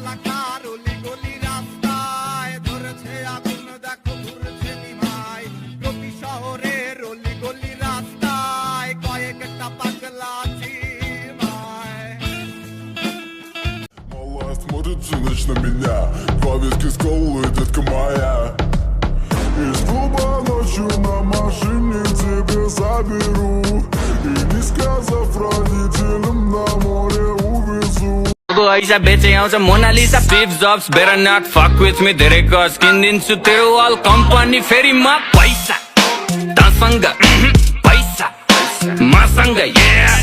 এলাকার অলি গলি রাস্তায় ধরেছে আগুন দেখো ঘুরছে নিমাই প্রতি শহরের অলি গলি রাস্তায় কয়েকটা পাগলা চিমায় Малая смотрит всю ночь на меня Два виски с колой, детка моя Из клуба ночью на машине тебе заберу को ऐसा बेचे आउँछ मोनालिसा पिप जब्स बेरा नट फक विथ मी धेरै कस किनिदिन्छु तेरो अल कम्पनी फेरि म पैसा तसँग पैसा मसँग yeah.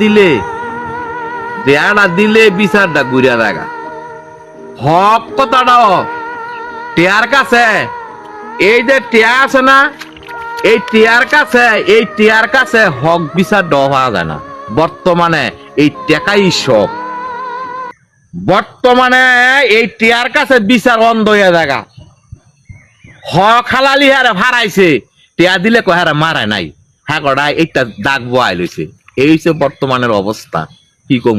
দিলে দিলে বিচারটা ঘুরিয়া হক কথাটাও টেয়ার কাছে, এই যে টেয়া আছে না, এই টেয়ার কাছে, এই টেয়ার কাছে হক বিচার দেওয়া যায় না। বর্তমানে এই টেকাই সব বর্তমানে এই টেয়ার কাছে বিচার অন্ধ হয়ে দেখা। হক হালালি হারে ভাড়াইছে টেয়া দিলে কহারে মারায় নাই। হ্যাঁ কড়া একটা দাগ বয়াই লইছে। এই হচ্ছে বর্তমানের অবস্থা। কি কম?